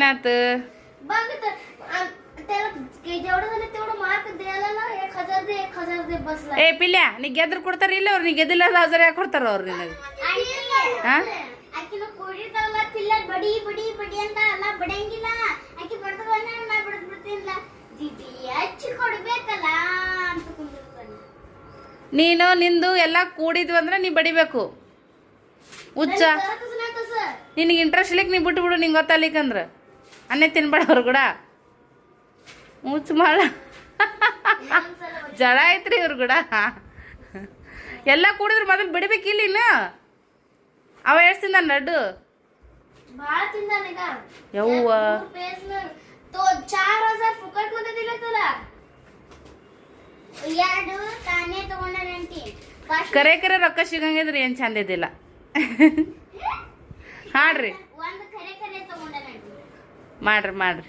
मम्मी सांग ना ग सांगून डोकं दुखायलंय माझं ಏನಾತು बघ तर आम- त्याला के- जेवढं झालं तेवढं मार्क द्यायला ना एक हजार दे एक हजार दे बसला ಏ ಪಿಲ್ಯ ನೀ ಗೆದ್ರು ಕೊಡ್ತಾರ ಇಲ್ಲ ಅವ್ರು ನೀ ಗೆದ್ದಿಲ್ಲ ಹಜಾರ್ ಯಾಕೆ ಕೊಡ್ತಾರ ಅವ್ರು ನಿನಗೆ ಹಾ? ಆಕಿನ ಕೂಡಿರ್ತಾವಲ್ಲ ಪಿಲ್ಲರ್ ಬಡಿ ಬಡಿ ಬಡಿ ಅಂತ ಎಲ್ಲ ಬಡಿಯಂಗಿಲ್ಲ ಆಕಿ ಬಡ್ದು ನಾ ಬಡದ್ ಬಿಡ್ತೀನಿಲ್ಲ ದಿದಿ ಹಚ್ಚಿ ಕೊಡ್ಬೇಕಲ್ಲ ಅಂತ ಕುಂದಿರ್ತಾನೆ ನೀನು ನಿಂದು ಎಲ್ಲ ಕೂಡಿದ್ವು ಅಂದ್ರೆ ನೀ ಬಡಿಬೇಕು ಹುಚ್ಚ ತಸं नाही तसं ನಿನಗೆ ಇಂಟ್ರೆಸ್ಟ್ ಇಲ್ಲಿಕ್ ನೀ ಬಿಟ್ಟು ಬಿಡು ನಿಂಗೆ ಗೊತ್ತಾಗ್ಲಿಕ್ಕಂದ್ರೆ ಅನ್ನೇ ತಿನ್ಬೇಡ ಅವ್ರು ಕೂಡ ಮುಚ್ಚು ಮಾಡ ಜಡ ಐತ್ರಿ ಇವ್ರು ಕೂಡ ಎಲ್ಲ ಕುಡಿದ್ರೆ ಮೊದಲು ಬಿಡ್ಬೇಕಿಲ್ಲ ಇನ್ನು. ಅವ ಎಷ್ಟು ತಿಂದ ನಡ್ಡು ಯವ್ವ. ಕರೆ ಕರೆ ರೊಕ್ಕ ಸಿಗಂಗಿದ್ರಿ ಏನು ಚಂದ ಇದ್ದಿಲ್ಲ. ಹಾಡ್ರಿ. ಮಾಡ್ರಿ ಮಾಡ್ರಿ.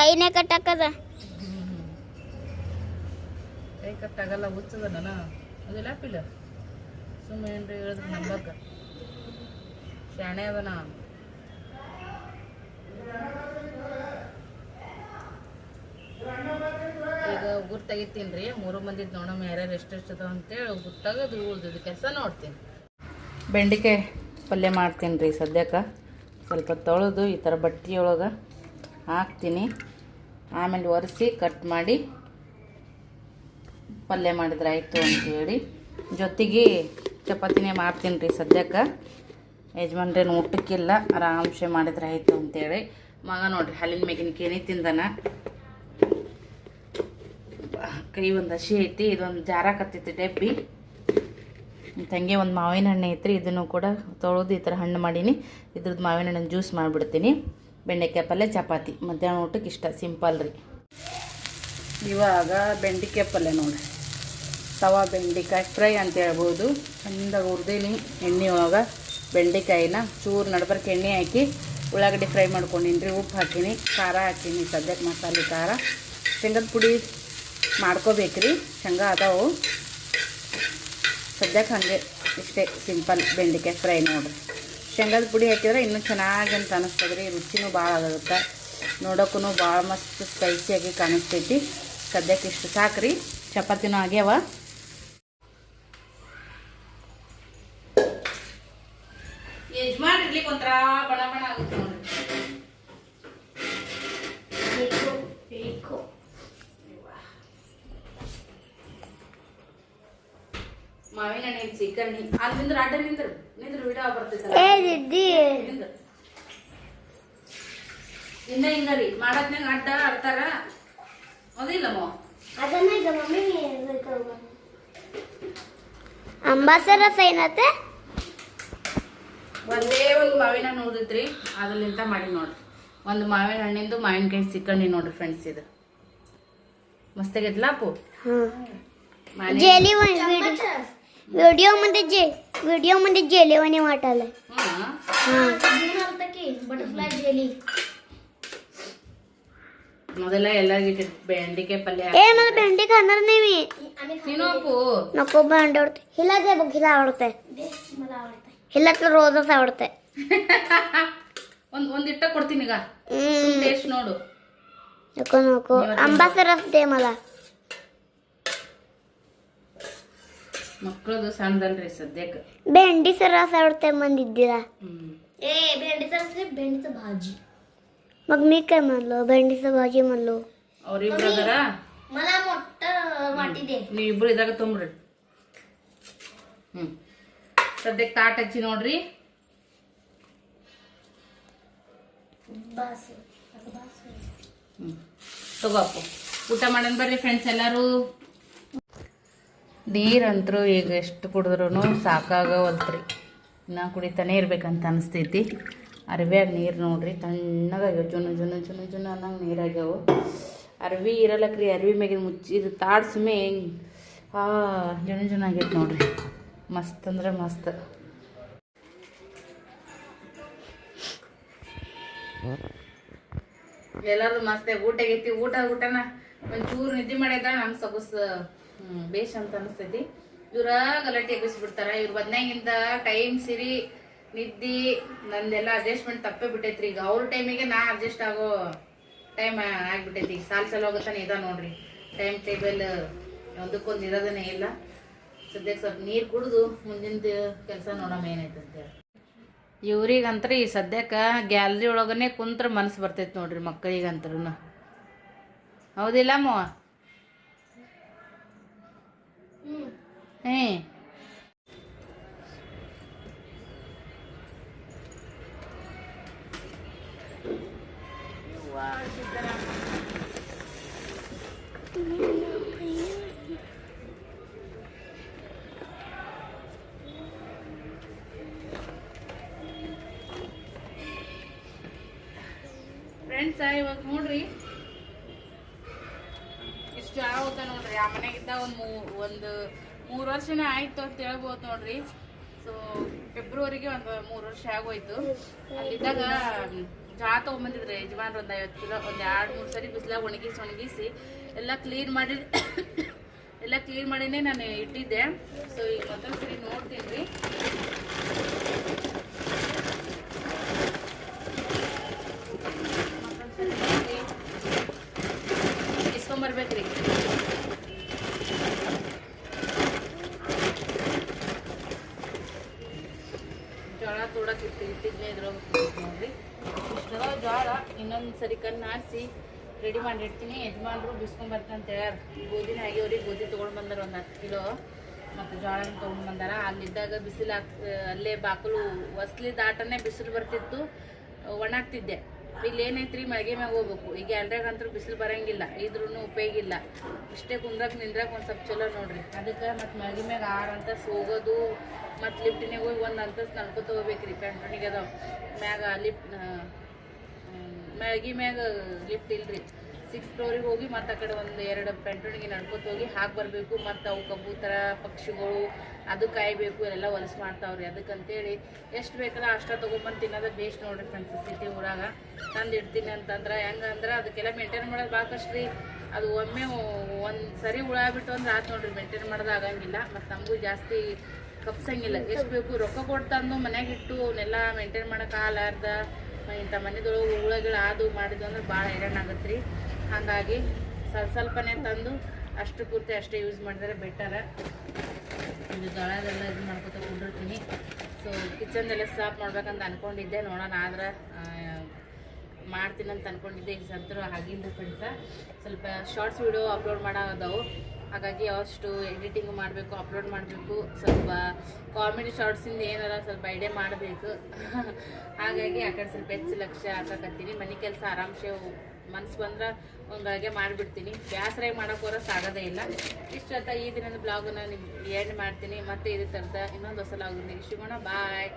ಕೈನೇ ಕಟ್ಟಾಕದ. ಕೈ ಕಟ್ಟಾಗಲ್ಲ ಹುಚ್ಚದ ನಾನು ಅದಿಲ್ಲ ಪಿಲ್ಲ ಸುಮ್ಮನೆ ಏನ್ರಿ ಹೇಳಿದ್ರೆ ನಂಬಕ್ಕ ಶಾಣೆ ಅದನ ಈಗ ಉಗುರು ತೆಗಿತೀನಿ ರೀ ಮೂರು ಮಂದಿ ನೋಡಮ್ಮ ಯಾರ್ಯಾರು ಎಷ್ಟೆಷ್ಟು ಅದಾವ ಅಂತೇಳಿ ಉಗುರು ತೆಗೆದು ಉಳ್ದಿದ್ದು ಕೆಲಸ ನೋಡ್ತೀನಿ. ಬೆಂಡೆಕಾಯಿ ಪಲ್ಯ ಮಾಡ್ತೀನಿ ರೀ ಸದ್ಯಕ್ಕೆ. ಸ್ವಲ್ಪ ತೊಳೆದು ಈ ಥರ ಬಟ್ಟೆಯೊಳಗೆ ಹಾಕ್ತೀನಿ. ಆಮೇಲೆ ಒರೆಸಿ ಕಟ್ ಮಾಡಿ ಪಲ್ಯ ಮಾಡಿದ್ರೆ ಆಯಿತು ಅಂತೇಳಿ. ಜೊತೆಗೆ ಚಪಾತಿನೇ ಮಾಡ್ತೀನಿ ರೀ ಸದ್ಯಕ್ಕೆ. ಯಜಮಾನ್ರೇನು ಊಟಕ್ಕಿಲ್ಲ, ಆರಾಮ್ಸೆ ಮಾಡಿದ್ರೆ ಆಯಿತು ಅಂತೇಳಿ. ಮಗ ನೋಡ್ರಿ ಹಾಲಿನ ಮೇಗಿನ ಕೇನಿ ತಿಂದನ. ಕೈ ಒಂದು ಹಸಿ ಐತಿ, ಇದೊಂದು ಜಾರಾಕತ್ತೈತಿ ಡಬ್ಬಿ. ತಂಗಿ ಒಂದು ಮಾವಿನ ಹಣ್ಣು ಐತ್ರಿ, ಇದನ್ನು ಕೂಡ ತೊಳೆದು ಈ ಥರ ಹಣ್ಣು ಮಾಡೀನಿ. ಇದ್ರದ್ದು ಮಾವಿನ ಹಣ್ಣಿನ ಜ್ಯೂಸ್ ಮಾಡಿಬಿಡ್ತೀನಿ. ಬೆಂಡೆಕಾಯಿ ಪಲ್ಯ, ಚಪಾತಿ. ಮಧ್ಯಾಹ್ನ ಊಟಕ್ಕೆ ಇಷ್ಟ. ಸಿಂಪಲ್ ರೀ. ಇವಾಗ ಬೆಂಡೆಕಾಯಿ ಪಲ್ಯ ನೋಡಿ. ತವಾ ಬೆಂಡೆಕಾಯಿ ಫ್ರೈ ಅಂತ ಹೇಳ್ಬೋದು. ಚಂದ ಹುರಿದೀನಿ. ಎಣ್ಣೆ ಒಳಗೆ ಬೆಂಡೆಕಾಯಿನ ಚೂರು ನಡ್ಬರ್ಕೆ ಎಣ್ಣೆ ಹಾಕಿ ಉಳ್ಳಾಗಡ್ಡಿ ಫ್ರೈ ಮಾಡ್ಕೊಂಡಿನಿ ರೀ ಉಪ್ಪು ಹಾಕೀನಿ, ಖಾರ ಹಾಕೀನಿ, ಸದ್ಯಕ್ಕೆ ಮಸಾಲೆ, ಖಾರ. ಶೇಂಗದ ಪುಡಿ ಮಾಡ್ಕೋಬೇಕ್ರಿ. ಶೇಂಗ ಅದಾವು. ಸದ್ಯಕ್ಕೆ ಹಾಗೆ ಇಷ್ಟೇ. ಸಿಂಪಲ್ ಬೆಂಡೆಕಾಯಿ ಫ್ರೈ ನೋಡ್ರಿ ಶೇಂಗಾದ ಪುಡಿ ಹಾಕಿದ್ರೆ ಇನ್ನೂ ಚೆನ್ನಾಗಿ ಅಂತ ಅನಿಸ್ತದೆ ರೀ, ರುಚಿನೂ ಭಾಳ ಆಗುತ್ತೆ. ನೋಡೋಕ್ಕೂ ಭಾಳ ಮಸ್ತ್ ಸ್ಪೈಸಿಯಾಗಿ ಕಾಣಿಸ್ತೈತಿ. ಸದ್ಯಕ್ಕೆ ಇಷ್ಟು ಸಾಕ್ರಿ, ಚಪಾತಿನೂ ಆಗ್ಯಾವ. ಮಾವಿನ ಹಣ್ಣು ಸೀಕರ್ಣಿ. ಅಲ್ಲಿ ಅಡ್ಡ ನಿಂದ್ರ ಮಾಡತ್ನಾಗ ಅಡ್ಡ ಆಡ್ತಾರ? ಅದಿಲ್ಲಮ್ಮ ಈಗ ಮಮ್ಮಿ ಅಂಬಾಸರ ಒಂದೇ ಒಂದು ಮಾವಿನ ಹಣ್ಣು ಅದ್ರಲ್ಲಿಂತ ಮಾಡಿ ನೋಡ್ರಿ. ಒಂದು ಮಾವಿನ ಹಣ್ಣಿಂದು ಮಾವಿನಕಾಯಿ ಸಿಕ್ಕಂಡಿ ನೋಡ್ರಿ ಫ್ರೆಂಡ್ಸ್ ಇದು. ಮಸ್ತಾಗೈತ್ಲ ಅಪ್ಪು? ಮಾವಿನ- जेली व्हिडिओ मध्ये जे व्हिडिओ मध्ये जेलीवाणी वाटायला ಹ್ಮ್. बटरफ्लाय जेली ಮೊದಲ ಎಲ್ಲರಿಗೆ ಬೆಂಡಿಕಾಯಿ ಪಲ್ಯ ए मला भेंडी खाणार नाही मी ತಿನ್ನು ಅಪ್ಪು नको भेंडी आवडते हिला दे बघ हिला आवडते मला आवडते हिला तर रोजच आवडते ಒಂದ್ ಒಂದ್ ಇಟ್ಟ ಕೊಡ್ತೀನಿ ಈಗ हम्म, ಟೇಸ್ಟ್ ನೋಡು नको नको आंबाचा रस दे मला ಮಕ್ಕಳದು ಸಣ್ಣದಲ್ರಿ ಸದ್ಯಕ್ಕೆ भेंडीचा रस आवडते मन दिदीला ಹ್ಮ್ ए भेंडीचा रस भेंडीचं भाजी मग मी काय म्हणलो भेंडीचं भाजी म्हणलो ಅವ್ರಿಬ್ರು ಅದಾರ मला मोठं वाटी दे ನೀವಿಬ್ರು ಇದ್ರಾಗ ತುಂಬ್ರಿ ಹ್ಮ್ ಸದ್ಯಕ್ಕೆ ತಾಟ್ ಹಚ್ಚಿ ನೋಡ್ರಿ बस ಹ್ಮ್ ತಗೋಪ್ಪ ಊಟ ಮಾಡೋಣ ಬರ್ರಿ ಫ್ರೆಂಡ್ಸ್ ಎಲ್ಲರೂ ನೀರಂತರೂ ಈಗ ಎಷ್ಟು ಕುಡಿದ್ರೂ ಸಾಕಾಗವಲ್ತ್ರಿ. ಇನ್ನೂ ಕುಡಿತಾನೇ ಇರ್ಬೇಕಂತ ಅನಿಸ್ತೈತಿ. ಅರ್ವಿಯಾಗ ನೀರು ನೋಡ್ರಿ, ತಣ್ಣಗಾಗ್ಯಾವ, ಜುನು ಜುನು ಜುನು ಜುನು ಅನ್ನಂಗೆ ನೀರಾಗ್ಯಾವು. ಅರ್ವಿ ಇರಲ್ಲಕ್ರಿ ಅರ್ವಿ ಮ್ಯಾಗಿನ ಮುಚ್ಚಿ ಇದು ತಾಡ್ಸ್ಮೆ ಹೆಂಗೆ? ಆ, ಜುನು ಜುನು ಆಗೈತೆ ನೋಡ್ರಿ. ಮಸ್ತ್ ಅಂದ್ರೆ ಮಸ್ತ್. ಎಲ್ಲರೂ ಮಸ್ತ್, ಊಟ ಆಗೈತಿ, ಊಟ, ಊಟನ? ಒಂಚೂರು ನಿದ್ದೆ ಮಾಡ್ಯದ ನಮ್ ಸೊಗಸ್ ಬೇಷ್ ಅಂತ ಅನಿಸ್ತೈತಿ. ಇವ್ರ ಗಲಾಟೆ ಎಬ್ಬಿಸ್ಬಿಡ್ತಾರ. ಇವ್ರು ಬದ್ನಾಗಿಂದ ಟೈಮ್ ಸಿರಿ, ನಿದ್ದಿ, ನಂದೆಲ್ಲ ಅಡ್ಜಸ್ಟ್ಮೆಂಟ್ ತಪ್ಪೇ ಬಿಟ್ಟೈತ್ರಿ. ಈಗ ಅವ್ರ ಟೈಮಿಗೆ ನಾ ಅಡ್ಜಸ್ಟ್ ಆಗೋ ಟೈಮ್ ಆಗ್ಬಿಟ್ಟೈತಿ. ಈಗ ಸಾಲ್ ಚಲೋ ಹೋಗತ್ತಾನೆ ಇದ ನೋಡ್ರಿ. ಟೈಮ್ ಟೇಬಲ್ ಒಂದಕ್ಕೊಂದು ಇರೋದನ್ನೇ ಇಲ್ಲ. ಸದ್ಯಕ್ಕೆ ಸ್ವಲ್ಪ ನೀರು ಕುಡಿದು ಮುಂದಿನ ಕೆಲಸ ನೋಡೋಮ ಏನೈತೆ ಅಂತೇಳಿ ಇವ್ರಿಗಂತ್ರ ಈ ಸದ್ಯಕ್ಕೆ ಗ್ಯಾಲರಿ ಒಳಗನೆ ಕುಂತ್ರ ಮನಸ್ಸು ಬರ್ತೈತೆ ನೋಡ್ರಿ ಮಕ್ಕಳಿಗಂತ್ರೂ ಹೌದಿಲ್ಲ ಅಮ್ಮ ಹ್ಞೂ ಫ್ರೆಂಡ್ಸ್ ಇವಾಗ ನೋಡ್ರಿ ಆ ಮನೆಗಿದ್ದ ಒಂದು ಒಂದು ಮೂರು ವರ್ಷನೇ ಆಯಿತು ಅಂತ ಹೇಳ್ಬೋದು ನೋಡ್ರಿ. ಸೊ ಫೆಬ್ರವರಿಗೆ ಒಂದು ಮೂರು ವರ್ಷ ಆಗೋಯ್ತು. ಅಲ್ಲಿದ್ದಾಗ, ಜಾ ತೊಗೊಂಬಂದಿದ್ರೆ ಯಜಮಾನ್ರು ಒಂದು ಐವತ್ತು ಕಿಲೋ, ಒಂದು ಎರಡು ಮೂರು ಸರಿ ಬಿಸಿಲಾಗ ಒಣಗಿಸಿ ಒಣಗಿಸಿ ಎಲ್ಲ ಕ್ಲೀನ್ ಮಾಡಿ, ಎಲ್ಲ ಕ್ಲೀನ್ ಮಾಡಿನೇ ನಾನು ಇಟ್ಟಿದ್ದೆ. ಸೊ ಈಗ ಮತ್ತೊಂದು ಸರಿ ನೋಡ್ತೀನಿ ರೀ ಮತ್ತೊಂದು ಸರಿ ನೋಡಿ ಇಸ್ಕೊಂಬರ್ಬೇಕ್ರಿ ಜೋಳ ತೋಡಕ್ಕೆ ಇಟ್ಟು ಇಟ್ಟಿದ್ನೆ ಇದ್ರೊಳಗೆ ನೋಡ್ರಿ ಇಷ್ಟದ ಜೋಳ ಇನ್ನೊಂದು ಸರಿ ಕಣ್ಣು ಆರಿಸಿ ರೆಡಿ ಮಾಡಿರ್ತೀನಿ ಯಜಮಾನರು ಅಂತ ಹೇಳ್ಯಾರ. ಗೋಧಿನ ಆಗ್ಯವ್ರಿಗೆ ಗೋಧಿ ತೊಗೊಂಡು ಬಂದಾರ ಒಂದು ಹತ್ತು ಕಿಲೋ. ಮತ್ತು ಜೋಳ ತೊಗೊಂಡು ಬಂದಾರ. ಅಲ್ಲಿದ್ದಾಗ ಬಿಸಿಲು ಅಲ್ಲೇ ಬಾಕಲು ಹೊಸ್ಲಿ ದಾಟನೆ ಬಿಸಿಲು ಬರ್ತಿತ್ತು. ಒಣಾಗ್ತಿದ್ದೆ ಇಲ್ಲಿ ಏನೈತ್ರಿ? ಮಳಿಗೆ ಮ್ಯಾಗ ಹೋಗ್ಬೇಕು. ಈಗ ಎಲ್ರಾಗಂತೂ ಬಿಸಿಲು ಬರಂಗಿಲ್ಲ. ಇದ್ರೂ ಉಪಯೋಗ ಇಲ್ಲ. ಇಷ್ಟೇ ಕುಂದ್ರಕ್ಕೆ ನಿಂದ್ರಾಗ ಒಂದು ಸ್ವಲ್ಪ ಚಲೋ ನೋಡ್ರಿ. ಅದಕ್ಕೆ ಮತ್ತು ಮಳಿಗೆ ಮ್ಯಾಗ ಆರು ಅಂತ ಹೋಗೋದು, ಮತ್ತು ಲಿಫ್ಟಿನಾಗ ಹೋಗಿ ಒಂದು ಅಂತಸ್ ನಡ್ಕೊತ ಹೋಗ್ಬೇಕ್ರಿ. ಪೆಂಟ್ರನಿಗೆ ಅದಾವ. ಮ್ಯಾಗ ಲಿಫ್ಟ್ ಮ್ಯಾಗಿ ಮ್ಯಾಗ ಲಿಫ್ಟ್ ಇಲ್ರಿ. ಸಿಕ್ಸ್ ಫ್ಲೋರಿಗೆ ಹೋಗಿ ಮತ್ತೆ ಆ ಕಡೆ ಒಂದು ಎರಡು ಪೆಂಟ್ರನಿಗೆ ನಡ್ಕೊತ ಹೋಗಿ ಹಾಕಿ ಬರಬೇಕು. ಮತ್ತು ಅವು ಕಬೂತರ ಪಕ್ಷಿಗಳು ಅದು ಕಾಯಬೇಕು ಎಲ್ಲ ಹೊಲಸು ಮಾಡ್ತಾವ್ರಿ. ಅದಕ್ಕಂತೇಳಿ ಎಷ್ಟು ಬೇಕಲ್ಲ ಅಷ್ಟ ತೊಗೊಂಬಂದು ತಿನ್ನೋದು ಬೇಸ್ಟ್ ನೋಡ್ರಿ ಫ್ರೆಂಡ್ಸ್ ಸಿಟಿ ಊರಾಗ. ತಂದು ಇಡ್ತೀನಿ ಅಂತಂದ್ರೆ ಹೆಂಗಂದ್ರೆ ಅದಕ್ಕೆಲ್ಲ ಮೇಂಟೈನ್ ಮಾಡೋದು ಭಾಳ ಕಷ್ಟ ರೀ. ಅದು ಒಮ್ಮೆ ಒಂದು ಸರಿ ಹುಳ ಬಿಟ್ಟು ಅಂದ್ರೆ ಆತು ನೋಡ್ರಿ ಮೇಂಟೈನ್ ಮಾಡೋದು ಆಗಂಗಿಲ್ಲ. ಮತ್ತು ನಮಗೂ ಜಾಸ್ತಿ ಕಪ್ಸಂಗಿಲ್ಲ. ಎಷ್ಟು ಬೇಕು ರೊಕ್ಕ ಕೊಟ್ಟು ತಂದು ಮನ್ಯಾಗ ಇಟ್ಟು ಅವನ್ನೆಲ್ಲ ಮೇಂಟೈನ್ ಮಾಡೋಕ್ಕಾಗಲಾರ್ದ ಇಂಥ ಮನೆದೊಳಗೆ ಹುಳಗಳು ಅದು ಮಾಡಿದ್ವು ಅಂದ್ರೆ ಭಾಳ ಹೈರಾಣ ಆಗತ್ತೆ ರೀ ಹಾಗಾಗಿ ಸ್ವಲ್ಪ ಸ್ವಲ್ಪನೇ ತಂದು ಅಷ್ಟು ಪೂರ್ತಿ ಅಷ್ಟೇ ಯೂಸ್ ಮಾಡಿದರೆ ಬೆಟರ ಇದು ದಳದೆಲ್ಲ ಇದು ಮಾಡ್ಕೊತ ಕುಂಡಿರ್ತೀನಿ ಸೊ ಕಿಚನ್ದೆಲ್ಲ ಸಾಫ್ ಮಾಡ್ಬೇಕಂತ ಅಂದ್ಕೊಂಡಿದ್ದೆ ನೋಡೋಣ ಆದ್ರೆ ಮಾಡ್ತೀನಿ ಅಂತ ಅನ್ಕೊಂಡಿದ್ದೆ. ಈಗ ಸಂತರು ಆಗಿಲ್ಲ ಫ್ರೆಂಡ್ಸ ಸ್ವಲ್ಪ ಶಾರ್ಟ್ಸ್ ವೀಡಿಯೋ ಅಪ್ಲೋಡ್ ಮಾಡೋದವು ಹಾಗಾಗಿ ಅಷ್ಟು ಎಡಿಟಿಂಗ್ ಮಾಡಬೇಕು ಅಪ್ಲೋಡ್ ಮಾಡಬೇಕು. ಸ್ವಲ್ಪ ಕಾಮಿಡಿ ಶಾರ್ಟ್ಸಿಂದ ಏನಾರ ಸ್ವಲ್ಪ ಐಡಿಯಾ ಮಾಡಬೇಕು. ಹಾಗಾಗಿ ಆ ಕಡೆ ಸ್ವಲ್ಪ ಹೆಚ್ಚು ಲಕ್ಷ ಹಾಕಕತ್ತೀನಿ. ಮನೆ ಕೆಲಸ ಆರಾಮ್ಸೆ ಮನ್ಸು ಬಂದ್ರೆ ಒಂಗಳಿಗೆ ಮಾಡಿಬಿಡ್ತೀನಿ. ಮಾಡೋಕೆ ಹೋರೋ ಸಾಗೋದೇ ಇಲ್ಲ. ಇಷ್ಟೊತ್ತ ಈ ದಿನದ ಬ್ಲಾಗನ್ನು ನಿಮ್ಗೆ ಎಂಡ್ ಮಾಡ್ತೀನಿ. ಮತ್ತೆ ಇದು ಥರದ ಇನ್ನೊಂದು ಹೊಸ ಬ್ಲಾಗ್ ಸಿಗೋಣ. ಬಾಯ್